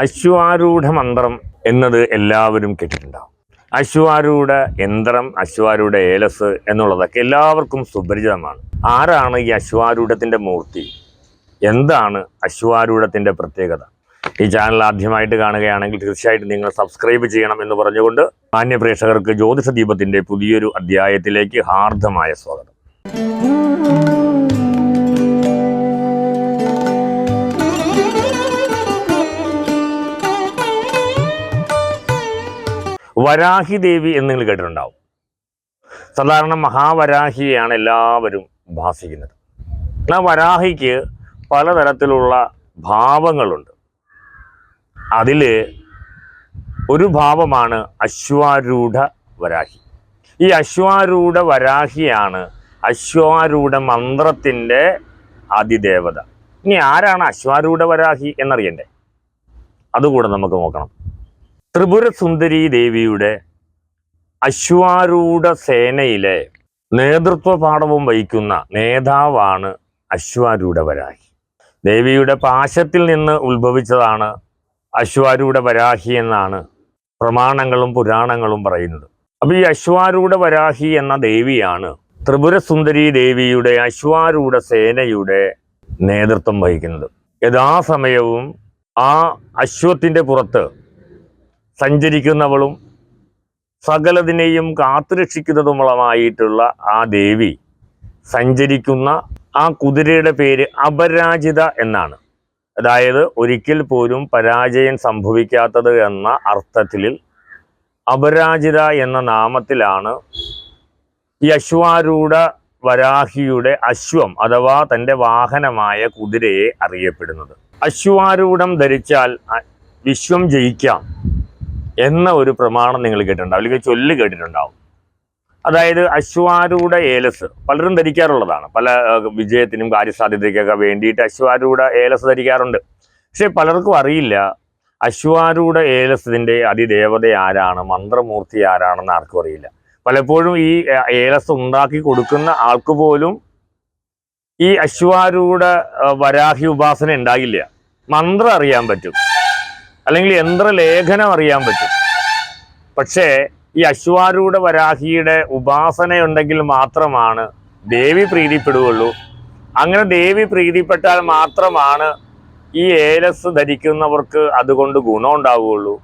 അശ്വാരൂഢ മന്ത്രം എന്നത് എല്ലാവരും കേട്ടിട്ടുണ്ടാവും. അശ്വാരൂഢ യന്ത്രം അശ്വാരൂഢ ഏലസ് എന്നുള്ളതൊക്കെ എല്ലാവർക്കും സുപരിചിതമാണ്. ആരാണ് ഈ അശ്വാരൂഢത്തിന്റെ മൂർത്തി? എന്താണ് അശ്വാരൂഢത്തിന്റെ പ്രത്യേകത? ഈ ചാനൽ ആദ്യമായിട്ട് കാണുകയാണെങ്കിൽ തീർച്ചയായിട്ടും നിങ്ങൾ സബ്സ്ക്രൈബ് ചെയ്യണം എന്ന് പറഞ്ഞുകൊണ്ട് മാന്യ പ്രേക്ഷകർക്ക് ജ്യോതിഷ ദീപത്തിന്റെ പുതിയൊരു അധ്യായത്തിലേക്ക് ഹാർദമായ സ്വാഗതം. വരാഹി ദേവി എന്ന് നിങ്ങൾ കേട്ടിട്ടുണ്ടാവും. സാധാരണ മഹാവരാഹിയാണ് എല്ലാവരും ഭാസിക്കുന്നത് ആ വരാഹിക്ക് പലതരത്തിലുള്ള ഭാവങ്ങളുണ്ട്. അതിൽ ഒരു ഭാവമാണ് അശ്വാരൂഢ വരാഹി. ഈ അശ്വാരൂഢ വരാഹിയാണ് അശ്വാരൂഢ മന്ത്രത്തിന്റെ അതിദേവത. ഇനി ആരാണ് അശ്വാരൂഢ വരാഹി എന്നറിയണ്ടേ? അതുകൂടെ നമുക്ക് നോക്കണം. ത്രിപുര സുന്ദരി ദേവിയുടെ അശ്വാരൂഢ സേനയിലെ നേതൃത്വ പാഠവും വഹിക്കുന്ന നേതാവാണ് അശ്വാരൂഢ വരാഹി ദേവിയുടെ പാശത്തിൽ നിന്ന് ഉത്ഭവിച്ചതാണ് അശ്വാരൂഢ വരാഹി എന്നാണ് പ്രമാണങ്ങളും പുരാണങ്ങളും പറയുന്നത്. അപ്പൊ ഈ അശ്വാരൂഢ വരാഹി എന്ന ദേവിയാണ് ത്രിപുര സുന്ദരി ദേവിയുടെ അശ്വാരൂഢ സേനയുടെ നേതൃത്വം വഹിക്കുന്നത്. യഥാസമയവും ആ അശ്വത്തിന്റെ പുറത്ത് സഞ്ചരിക്കുന്നവളും സകലതിനെയും കാത്തുരക്ഷിക്കുന്നതുമുളമായിട്ടുള്ള ആ ദേവി സഞ്ചരിക്കുന്ന ആ കുതിരയുടെ പേര് അപരാജിത എന്നാണ്. അതായത് ഒരിക്കൽ പോലും പരാജയം സംഭവിക്കാത്തത് എന്ന അർത്ഥത്തിൽ അപരാജിത എന്ന നാമത്തിലാണ് ഈ അശ്വാരൂഢ വരാഹിയുടെ അശ്വം അഥവാ തന്റെ വാഹനമായ കുതിരയെ അറിയപ്പെടുന്നത്. അശ്വാരൂഢം ധരിച്ചാൽ വിശ്വം ജയിക്കാം. എന്ന ഒരു പ്രമാണം നിങ്ങൾ കേട്ടിട്ടുണ്ടാവും. അല്ലെങ്കിൽ ചൊല്ല് കേട്ടിട്ടുണ്ടാവും. അതായത് അശ്വാരൂഢ ഏലസ്. പലരും ധരിക്കാറുള്ളതാണ്. പല വിജയത്തിനും കാര്യസാധ്യതയ്ക്കൊക്കെ വേണ്ടിയിട്ട് അശ്വാരൂഢ ഏലസ് ധരിക്കാറുണ്ട്. പക്ഷെ പലർക്കും അറിയില്ല അശ്വാരൂഢ ഏലസിന്റെ അതിദേവത ആരാണ് മന്ത്രമൂർത്തി ആരാണെന്ന് ആർക്കും അറിയില്ല. പലപ്പോഴും ഈ ഏലസ് ഉണ്ടാക്കി കൊടുക്കുന്ന ആൾക്ക് പോലും ഈ അശ്വാരൂഢ വരാഹി ഉപാസന ഉണ്ടാകില്ല. മന്ത്രം അറിയാൻ പറ്റും. അല്ലെങ്കിൽ യന്ത്രലേഖനം അറിയാൻ പറ്റും. പക്ഷേ ഈ അശ്വാരൂഢ വരാഹിയുടെ ഉപാസനയുണ്ടെങ്കിൽ മാത്രമാണ് ദേവി പ്രീതിപ്പെടുകയുള്ളൂ. അങ്ങനെ ദേവി പ്രീതിപ്പെട്ടാൽ മാത്രമാണ് ഈ ഏലസ് ധരിക്കുന്നവർക്ക് അതുകൊണ്ട് ഗുണം ഉണ്ടാവുകയുള്ളൂ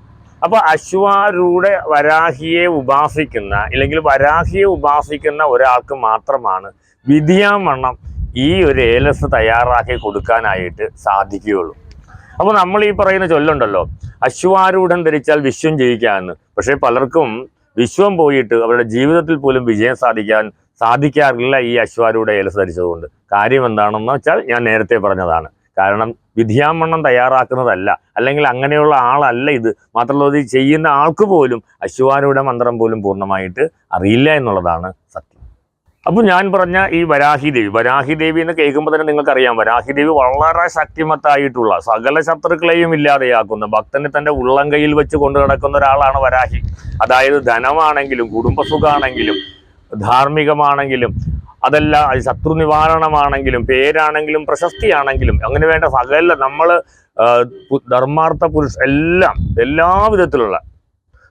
അപ്പൊ അശ്വാരൂഢ വരാഹിയെ ഉപാസിക്കുന്ന അല്ലെങ്കിൽ വരാഹിയെ ഉപാസിക്കുന്ന ഒരാൾക്ക് മാത്രമാണ് വിധിയാവണ്ണം ഈ ഒരു ഏലസ് തയ്യാറാക്കി കൊടുക്കാനായിട്ട് സാധിക്കുകയുള്ളൂ. അപ്പോൾ നമ്മൾ ഈ പറയുന്ന ചൊല്ലുണ്ടല്ലോ അശ്വാരൂഢം ധരിച്ചാൽ വിശ്വം ജയിക്കാമെന്ന് പക്ഷേ പലർക്കും വിശ്വം പോയിട്ട് അവരുടെ ജീവിതത്തിൽ പോലും വിജയം സാധിക്കാൻ സാധിക്കാറില്ല ഈ അശ്വാരൂഢ ഏലസ് ധരിച്ചതുകൊണ്ട്. കാര്യം എന്താണെന്ന് വെച്ചാൽ ഞാൻ നേരത്തെ പറഞ്ഞതാണ്. കാരണം വിധിയാമണ്ണം തയ്യാറാക്കുന്നതല്ല അല്ലെങ്കിൽ അങ്ങനെയുള്ള ആളല്ല ഇത്. മാത്രമല്ല ഇത് ചെയ്യുന്ന ആൾക്ക് പോലും അശ്വാരൂഢ മന്ത്രം പോലും പൂർണമായിട്ട് അറിയില്ല എന്നുള്ളതാണ് സത്യം. അപ്പോൾ ഞാൻ പറഞ്ഞ ഈ വരാഹി ദേവി വരാഹി ദേവി എന്ന് കേൾക്കുമ്പോൾ തന്നെ നിങ്ങൾക്കറിയാം വരാഹി ദേവി വളരെ ശക്തിമത്തായിട്ടുള്ള സകല ശത്രുക്കളെയും ഇല്ലാതെയാക്കുന്ന ഭക്തനെ തന്റെ ഉള്ളം കയ്യിൽ വെച്ച് കൊണ്ടു നടക്കുന്ന ഒരാളാണ് വരാഹി. അതായത് ധനമാണെങ്കിലും കുടുംബസുഖാണെങ്കിലും ധാർമ്മികമാണെങ്കിലും അതല്ല അത് ശത്രു നിവാരണമാണെങ്കിലും പേരാണെങ്കിലും പ്രശസ്തിയാണെങ്കിലും അങ്ങനെ വേണ്ട സകല നമ്മൾ ധർമാർത്ഥ പുരുഷ എല്ലാം എല്ലാ വിധത്തിലുള്ള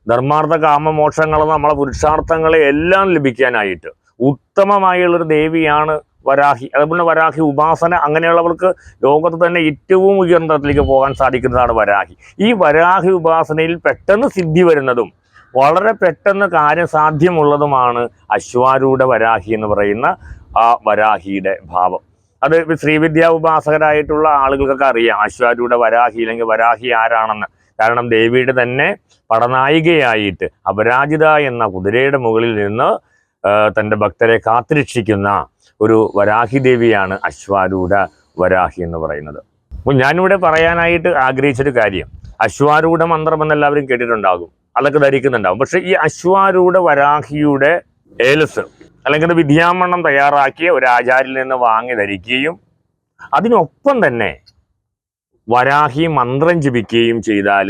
ധർമാർത്ഥ കാമമോക്ഷങ്ങൾ നമ്മളെ പുരുഷാർത്ഥങ്ങളെ എല്ലാം ലഭിക്കാനായിട്ട് ഉത്തമമായുള്ളൊരു ദേവിയാണ് വരാഹി. അതുപോലെ വരാഹി ഉപാസന അങ്ങനെയുള്ളവർക്ക് ലോകത്ത് തന്നെ ഏറ്റവും ഉയർന്നതിലേക്ക് പോകാൻ സാധിക്കുന്നതാണ് വരാഹി. ഈ വരാഹി ഉപാസനയിൽ പെട്ടെന്ന് സിദ്ധി വരുന്നതും വളരെ പെട്ടെന്ന് കാര്യം സാധ്യമുള്ളതുമാണ് അശ്വാരൂഢ വരാഹി എന്ന് പറയുന്ന ആ വരാഹിയുടെ ഭാവം. അത് ശ്രീവിദ്യാ ഉപാസകരായിട്ടുള്ള ആളുകൾക്കൊക്കെ അറിയാം അശ്വാരൂഢ വരാഹി അല്ലെങ്കിൽ വരാഹി ആരാണെന്ന്. കാരണം ദേവിയുടെ തന്നെ പടനായികയായിട്ട് അപരാജിത എന്ന കുതിരയുടെ മുകളിൽ നിന്ന് തന്റെ ഭക്തരെ കാത്തുരക്ഷിക്കുന്ന ഒരു വരാഹി ദേവിയാണ് അശ്വാരൂഢ വരാഹി എന്ന് പറയുന്നത്. അപ്പോൾ ഞാനിവിടെ പറയാനായിട്ട് ആഗ്രഹിച്ചൊരു കാര്യം. അശ്വാരൂഢ മന്ത്രം എന്നെല്ലാവരും കേട്ടിട്ടുണ്ടാകും. അതൊക്കെ ധരിക്കുന്നുണ്ടാകും. പക്ഷേ ഈ അശ്വാരൂഢ വരാഹിയുടെ ഏലസ് അല്ലെങ്കിൽ വിദ്യാമണ്ണം തയ്യാറാക്കിയ ഒരു ആചാര്യൽ നിന്ന് വാങ്ങി ധരിക്കുകയും അതിനൊപ്പം തന്നെ വരാഹി മന്ത്രം ജപിക്കുകയും ചെയ്താൽ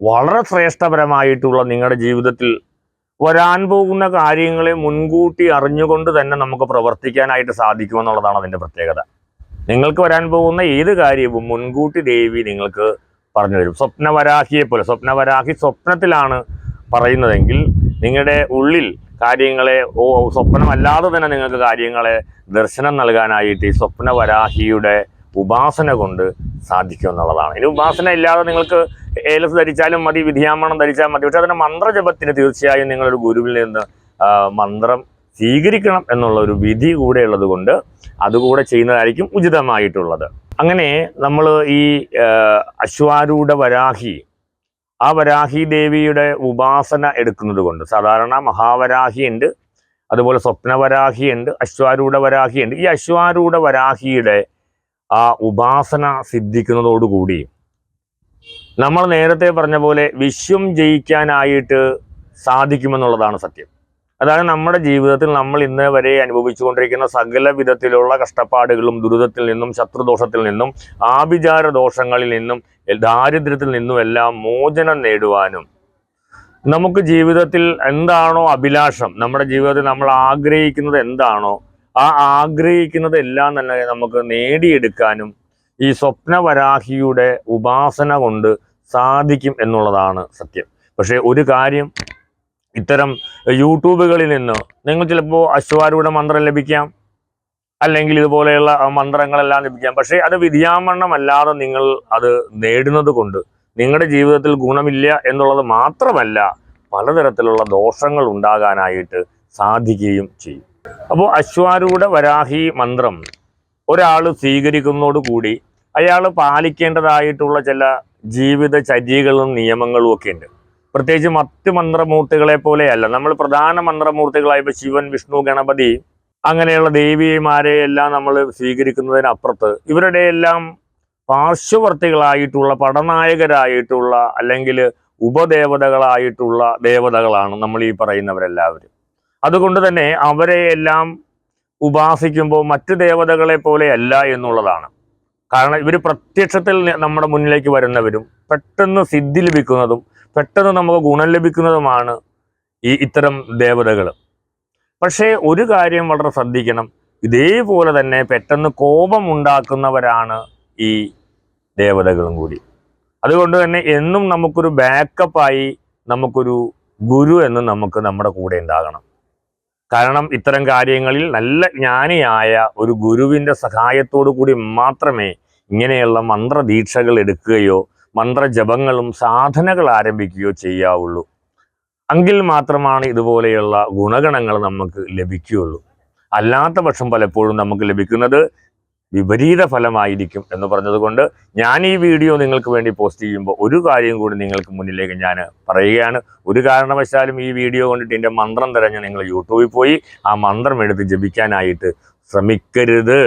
വളരെ ശ്രേഷ്ഠപരമായിട്ടുള്ള നിങ്ങളുടെ ജീവിതത്തിൽ വരാൻ പോകുന്ന കാര്യങ്ങളെ മുൻകൂട്ടി അറിഞ്ഞുകൊണ്ട് തന്നെ നമുക്ക് പ്രവർത്തിക്കാനായിട്ട് സാധിക്കുമെന്നുള്ളതാണ് അതിന്റെ പ്രത്യേകത. നിങ്ങൾക്ക് വരാൻ പോകുന്ന ഏത് കാര്യവും മുൻകൂട്ടി ദേവി നിങ്ങൾക്ക് പറഞ്ഞു തരും. സ്വപ്നവരാഹിയെ പോലെ സ്വപ്നവരാഹി സ്വപ്നത്തിലാണ് പറയുന്നതെങ്കിൽ നിങ്ങളുടെ ഉള്ളിൽ കാര്യങ്ങളെ ഓ സ്വപ്നമല്ലാതെ തന്നെ നിങ്ങൾക്ക് കാര്യങ്ങളെ ദർശനം നൽകാനായിട്ട് ഈ സ്വപ്നവരാഹിയുടെ ഉപാസന കൊണ്ട് സാധിക്കും എന്നുള്ളതാണ്. ഇനി ഉപാസന ഇല്ലാതെ നിങ്ങൾക്ക് ഏലസ് ധരിച്ചാലും മതി വിധിയാമണം ധരിച്ചാൽ മതി. പക്ഷെ അതിന്റെ മന്ത്രജപത്തിന് തീർച്ചയായും നിങ്ങളൊരു ഗുരുവിൽ നിന്ന് മന്ത്രം സ്വീകരിക്കണം എന്നുള്ള ഒരു വിധി കൂടെ ഉള്ളത് കൊണ്ട് അതുകൂടെ ചെയ്യുന്നതായിരിക്കും ഉചിതമായിട്ടുള്ളത്. അങ്ങനെ നമ്മൾ ഈ അശ്വാരൂഢ വരാഹി ആ വരാഹി ദേവിയുടെ ഉപാസന എടുക്കുന്നത് കൊണ്ട് സാധാരണ മഹാവരാഹി ഉണ്ട് അതുപോലെ സ്വപ്നവരാഹി ഉണ്ട് അശ്വാരൂഢ വരാഹി ഉണ്ട്. ഈ അശ്വാരൂഢ വരാഹിയുടെ ആ ഉപാസന സിദ്ധിക്കുന്നതോടുകൂടി നമ്മൾ നേരത്തെ പറഞ്ഞ പോലെ വിശ്വം ജയിക്കാനായിട്ട് സാധിക്കുമെന്നുള്ളതാണ് സത്യം. അതാണ് നമ്മുടെ ജീവിതത്തിൽ നമ്മൾ ഇന്ന് വരെ അനുഭവിച്ചുകൊണ്ടിരിക്കുന്ന സകല വിധത്തിലുള്ള കഷ്ടപ്പാടുകളും ദുരിതത്തിൽ നിന്നും ശത്രുദോഷത്തിൽ നിന്നും ആഭിചാര ദോഷങ്ങളിൽ നിന്നും ദാരിദ്ര്യത്തിൽ നിന്നും എല്ലാം മോചനം നേടുവാനും നമുക്ക് ജീവിതത്തിൽ എന്താണോ അഭിലാഷം നമ്മുടെ ജീവിതത്തിൽ നമ്മൾ ആഗ്രഹിക്കുന്നത് എന്താണോ ആ ആഗ്രഹിക്കുന്നത് എല്ലാം തന്നെ നമുക്ക് നേടിയെടുക്കാനും ഈ സ്വപ്നവരാഹിയുടെ ഉപാസന കൊണ്ട് സാധിക്കും എന്നുള്ളതാണ് സത്യം. പക്ഷേ ഒരു കാര്യം ഇത്തരം യൂട്യൂബുകളിൽ നിന്ന് നിങ്ങൾ ചിലപ്പോൾ അശ്വാരൂഢ മന്ത്രം ലഭിക്കാം. അല്ലെങ്കിൽ ഇതുപോലെയുള്ള മന്ത്രങ്ങളെല്ലാം ലഭിക്കാം. പക്ഷേ അത് വിധിയാമണ്ണമല്ലാതെ നിങ്ങൾ അത് നേടുന്നത് കൊണ്ട് നിങ്ങളുടെ ജീവിതത്തിൽ ഗുണമില്ല എന്നുള്ളത് മാത്രമല്ല പലതരത്തിലുള്ള ദോഷങ്ങൾ ഉണ്ടാകാനായിട്ട് സാധിക്കുകയും ചെയ്യും. അപ്പോൾ അശ്വാരൂഢ വരാഹി മന്ത്രം ഒരാൾ സ്വീകരിക്കുന്നതോടുകൂടി അയാൾ പാലിക്കേണ്ടതായിട്ടുള്ള ചില ജീവിത ചര്യകളും നിയമങ്ങളും ഒക്കെ ഉണ്ട്. പ്രത്യേകിച്ച് മറ്റ് മന്ത്രമൂർത്തികളെ പോലെയല്ല. നമ്മൾ പ്രധാന മന്ത്രമൂർത്തികളായ ഇപ്പോൾ ശിവൻ വിഷ്ണു ഗണപതി അങ്ങനെയുള്ള ദേവിമാരെ എല്ലാം നമ്മൾ സ്വീകരിക്കുന്നതിനപ്പുറത്ത് ഇവരുടെ എല്ലാം പാർശ്വവർത്തികളായിട്ടുള്ള പടനായകരായിട്ടുള്ള അല്ലെങ്കിൽ ഉപദേവതകളായിട്ടുള്ള ദേവതകളാണ് നമ്മൾ ഈ പറയുന്നവരെല്ലാവരും. അതുകൊണ്ട് തന്നെ അവരെ എല്ലാം ഉപാസിക്കുമ്പോൾ മറ്റ് ദേവതകളെ പോലെയല്ല എന്നുള്ളതാണ്. കാരണം ഇവർ പ്രത്യക്ഷത്തിൽ നമ്മുടെ മുന്നിലേക്ക് വരുന്നവരും പെട്ടെന്ന് സിദ്ധി ലഭിക്കുന്നതും പെട്ടെന്ന് നമുക്ക് ഗുണം ലഭിക്കുന്നതുമാണ് ഈ ഇത്തരം ദേവതകൾ പക്ഷേ ഒരു കാര്യം വളരെ ശ്രദ്ധിക്കണം. ഇതേപോലെ തന്നെ പെട്ടെന്ന് കോപം ഉണ്ടാക്കുന്നവരാണ് ഈ ദേവതകളും കൂടി. അതുകൊണ്ട് തന്നെ എന്നും നമുക്കൊരു ബാക്കപ്പായി നമുക്കൊരു ഗുരു എന്ന് നമുക്ക് നമ്മുടെ കൂടെ ഉണ്ടാകണം. കാരണം ഇത്തരം കാര്യങ്ങളിൽ നല്ല ജ്ഞാനിയായ ഒരു ഗുരുവിന്റെ സഹായത്തോടു കൂടി മാത്രമേ ഇങ്ങനെയുള്ള മന്ത്രദീക്ഷകൾ എടുക്കുകയോ മന്ത്രജപങ്ങളും സാധനകൾ ആരംഭിക്കുകയോ ചെയ്യാവുള്ളൂ. എങ്കിൽ മാത്രമാണ് ഇതുപോലെയുള്ള ഗുണഗണങ്ങൾ നമുക്ക് ലഭിക്കുകയുള്ളൂ. അല്ലാത്ത പക്ഷം പലപ്പോഴും നമുക്ക് ലഭിക്കുന്നത് വിപരീത ഫലമായിരിക്കും എന്ന് പറഞ്ഞതുകൊണ്ട് ഞാൻ ഈ വീഡിയോ നിങ്ങൾക്ക് വേണ്ടി പോസ്റ്റ് ചെയ്യുമ്പോൾ ഒരു കാര്യം കൂടി നിങ്ങൾക്ക് മുന്നിലേക്ക് ഞാൻ പറയുകയാണ്. ഒരു കാരണവശാലും ഈ വീഡിയോ കണ്ടിട്ട് എന്റെ മന്ത്രം തിരഞ്ഞ് നിങ്ങൾ യൂട്യൂബിൽ പോയി ആ മന്ത്രം എടുത്ത് ജപിക്കാനായിട്ട് ശ്രമിക്കരുത്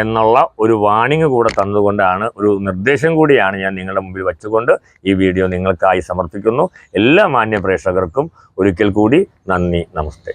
എന്നുള്ള ഒരു വാണിംഗ് കൂടെ തന്നുകൊണ്ടാണ് ഒരു നിർദ്ദേശം കൂടിയാണ് ഞാൻ നിങ്ങളുടെ മുമ്പിൽ വെച്ചുകൊണ്ട് ഈ വീഡിയോ നിങ്ങൾക്കായി സമർപ്പിക്കുന്നു. എല്ലാ മാന്യ പ്രേക്ഷകർക്കും ഒരിക്കൽ കൂടി നന്ദി നമസ്തേ.